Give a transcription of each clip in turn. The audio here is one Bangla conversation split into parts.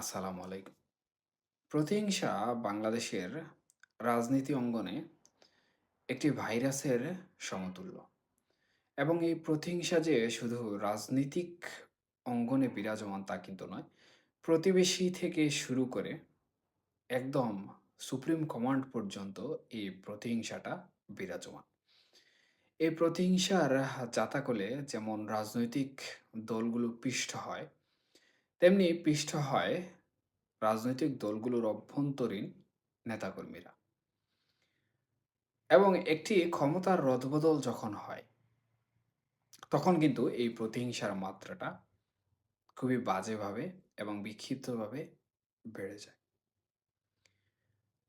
আসসালামু আলাইকুম। প্রতিহিংসা বাংলাদেশের রাজনীতি অঙ্গনে একটি ভাইরাসের সমতুল্য এবং এই প্রতিহিংসা যে শুধু রাজনীতিক অঙ্গনে বিরাজমান তা কিন্তু নয়। প্রতিবেশী থেকে শুরু করে একদম সুপ্রিম কমান্ড পর্যন্ত এই প্রতিহিংসাটা বিরাজমান। এই প্রতিহিংসার জাতাকলে যেমন রাজনৈতিক দলগুলো পিষ্ট হয়, তেমনি পিষ্ট হয় রাজনৈতিক দলগুলোর অভ্যন্তরীণ নেতাকর্মীরা। এবং একটি ক্ষমতার রদবদল যখন হয়, তখন কিন্তু এই প্রতিহিংসার মাত্রাটা খুবই বাজেভাবে এবং বিক্ষিপ্তভাবে বেড়ে যায়।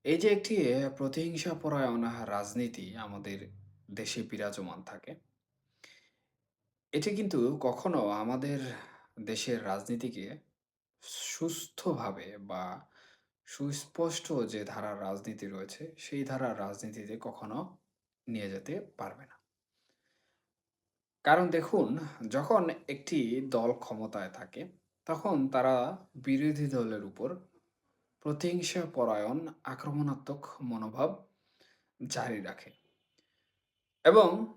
এই যে একটি প্রতিহিংসা পরায়ণ রাজনীতি আমাদের দেশে বিরাজমান থাকে, এটি কিন্তু কখনো আমাদের দেশের রাজনীতিকে সুস্থভাবে বা সুস্পষ্ট যে ধারার রাজনীতি রয়েছে, সেই ধারার রাজনীতিতে কখনো নিয়ে যেতে পারবে না। কারণ দেখুন, যখন একটি দল ক্ষমতায় থাকে, তখন তারা বিরোধী দলের উপর প্রতিহিংসা পরায়ণ আক্রমণাত্মক মনোভাব জারি রাখে। এবং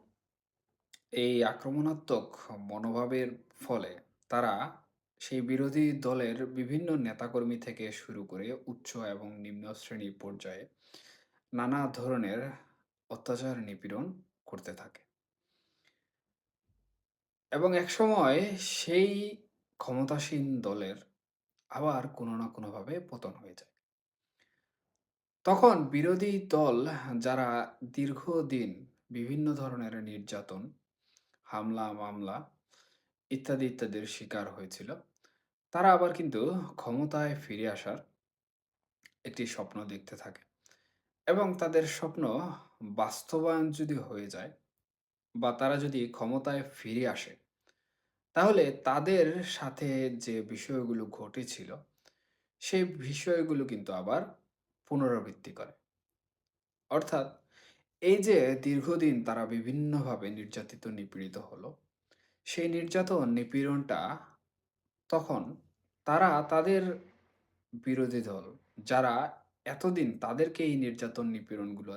এই আক্রমণাত্মক মনোভাবের ফলে তারা সেই বিরোধী দলের বিভিন্ন নেতাকর্মী থেকে শুরু করে উচ্চ এবং নিম্ন শ্রেণি পর্যায়ে নানা ধরনের অত্যাচার নিপীড়ন করতে থাকে। এবং একসময় সেই ক্ষমতাসীন দলের আবার কোনো না কোনোভাবে পতন হয়ে যায়। তখন বিরোধী দল যারা দীর্ঘদিন বিভিন্ন ধরনের নির্যাতন, হামলা, মামলা ইত্যাদি, ইত্যাদির শিকার হয়েছিল, তারা আবার কিন্তু ক্ষমতায় ফিরে আসার একটি স্বপ্ন দেখতে থাকে। এবং তাদের স্বপ্ন বাস্তবায়ন যদি হয়ে যায় বা তারা যদি ক্ষমতায় ফিরে আসে, তাহলে তাদের সাথে যে বিষয়গুলো ঘটেছিল, সেই বিষয়গুলো কিন্তু আবার পুনরাবৃত্তি করে। অর্থাৎ এই যে দীর্ঘদিন তারা বিভিন্নভাবে নির্যাতিত নিপীড়িত হলো, সেই নির্যাতন নিপীড়নটা তখন তারা তাদের বিরোধী দল যারা এতদিন তাদেরকে এই নির্যাতন নিপীড়নগুলো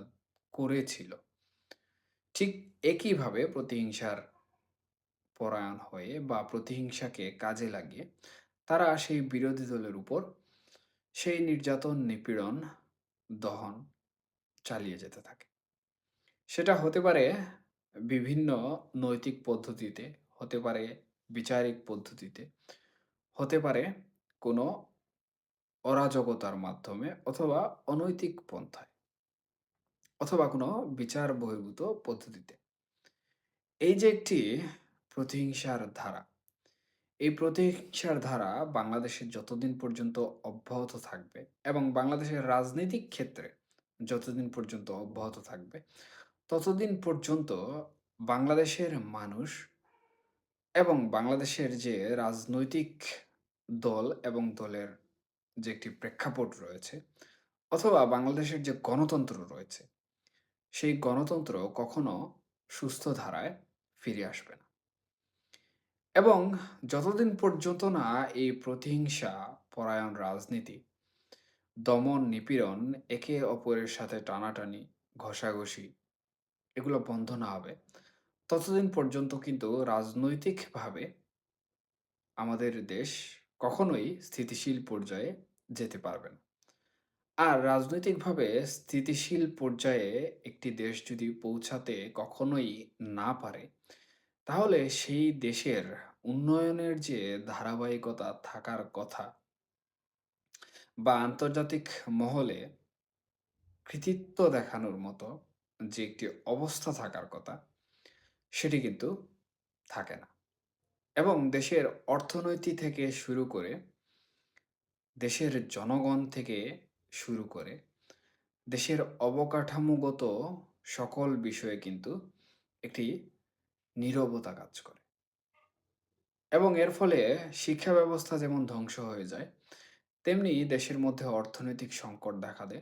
করেছিল, ঠিক একইভাবে প্রতিহিংসার পরায়ণ হয়ে বা প্রতিহিংসাকে কাজে লাগিয়ে তারা সেই বিরোধী দলের উপর সেই নির্যাতন নিপীড়ন দহন চালিয়ে যেতে থাকে। সেটা হতে পারে বিভিন্ন নৈতিক পদ্ধতিতে, হতে পারে বিচারিক পদ্ধতিতে, হতে পারে কোনো অরাজকতার মাধ্যমে অথবা অনৈতিক পন্থায়। অথবা কোনো বিচার বহির্ভূত পদ্ধতিতে। এই যে একটি প্রতিহিংসার ধারা, এই প্রতিহিংসার ধারা বাংলাদেশে যতদিন পর্যন্ত অব্যাহত থাকবে এবং বাংলাদেশের রাজনৈতিক ক্ষেত্রে যতদিন পর্যন্ত অব্যাহত থাকবে, ততদিন পর্যন্ত বাংলাদেশের মানুষ এবং বাংলাদেশের যে রাজনৈতিক দল এবং দলের যে একটি প্রেক্ষাপট রয়েছে অথবা বাংলাদেশের যে গণতন্ত্র রয়েছে, সেই গণতন্ত্র কখনো সুস্থ ধারায় ফিরে আসবে না। এবং যতদিন পর্যন্ত না এই প্রতিহিংসা পরায়ণ রাজনীতি, দমন নিপীড়ন, একে অপরের সাথে টানাটানি, ঘষাঘষি এগুলো বন্ধ না হবে, ততদিন পর্যন্ত কিন্তু রাজনৈতিকভাবে আমাদের দেশ কখনোই স্থিতিশীল পর্যায়ে যেতে পারবে না। আর রাজনৈতিকভাবে স্থিতিশীল পর্যায়ে একটি দেশ যদি পৌঁছাতে কখনোই না পারে, তাহলে সেই দেশের উন্নয়নের যে ধারাবাহিকতা থাকার কথা বা আন্তর্জাতিক মহলে কৃতিত্ব দেখানোর মতো যে একটি অবস্থা থাকার কথা, সেটি কিন্তু থাকে না। এবং দেশের অর্থনৈতি থেকে শুরু করে, দেশের জনগণ থেকে শুরু করে, দেশের অবকাঠামোগত সকল বিষয়ে কিন্তু একটি নীরবতা কাজ করে। এবং এর ফলে শিক্ষা ব্যবস্থা যেমন ধ্বংস হয়ে যায়, তেমনি দেশের মধ্যে অর্থনৈতিক সংকট দেখা দেয়।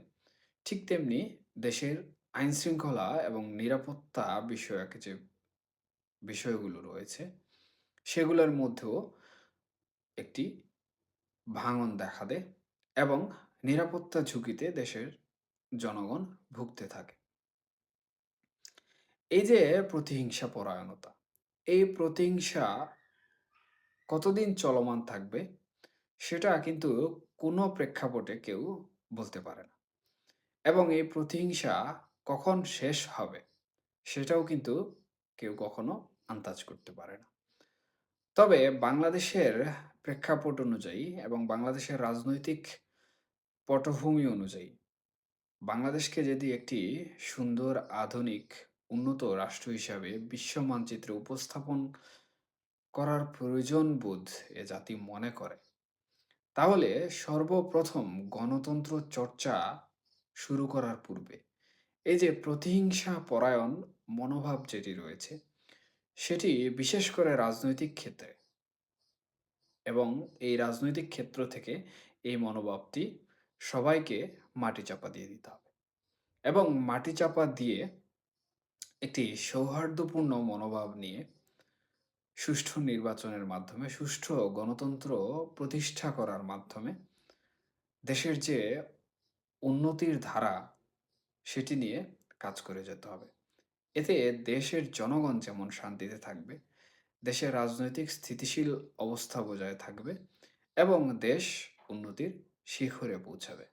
ঠিক তেমনি দেশের আইনশৃঙ্খলা এবং নিরাপত্তা বিষয়ক যে বিষয়গুলো রয়েছে, সেগুলোর মধ্যেও একটি ভাঙন দেখা দেয় এবং নিরাপত্তা ঝুঁকিতে দেশের জনগণ ভুগতে থাকে। এই যে প্রতিহিংসা পরায়ণতা এই প্রতিহিংসা কতদিন চলমান থাকবে সেটা কিন্তু কোনো প্রেক্ষাপটে কেউ বলতে পারে না। এবং এই প্রতিহিংসা কখন শেষ হবে সেটাও কিন্তু কেউ কখনো আন্দাজ করতে পারে না। তবে বাংলাদেশের প্রেক্ষাপট অনুযায়ী এবং বাংলাদেশের রাজনৈতিক পটভূমি অনুযায়ী, বাংলাদেশকে যদি একটি সুন্দর, আধুনিক, উন্নত রাষ্ট্র হিসাবে বিশ্ব মানচিত্রে উপস্থাপন করার প্রয়োজন বোধ এ জাতি মনে করে, তাহলে সর্বপ্রথম গণতন্ত্র চর্চা শুরু করার পূর্বে এই যে প্রতিহিংসা পরায়ণ মনোভাব যেটি রয়েছে সেটি বিশেষ করে রাজনৈতিক ক্ষেত্রে এবং এই রাজনৈতিক ক্ষেত্র থেকে এই মনোভাবটি সবাইকে মাটি চাপা দিয়ে দিতে হবে এবং মাটি চাপা দিয়ে একটি সৌহার্দ্যপূর্ণ মনোভাব নিয়ে সুষ্ঠু নির্বাচনের মাধ্যমে, সুষ্ঠু গণতন্ত্র প্রতিষ্ঠা করার মাধ্যমে দেশের যে উন্নতির ধারা, সেটি নিয়ে কাজ করে যেতে হবে। এতে দেশের জনগণ যেমন শান্তিতে থাকবে, দেশের রাজনৈতিক স্থিতিশীল অবস্থা বজায় থাকবে এবং দেশ উন্নতির শিখরে পৌঁছাবে।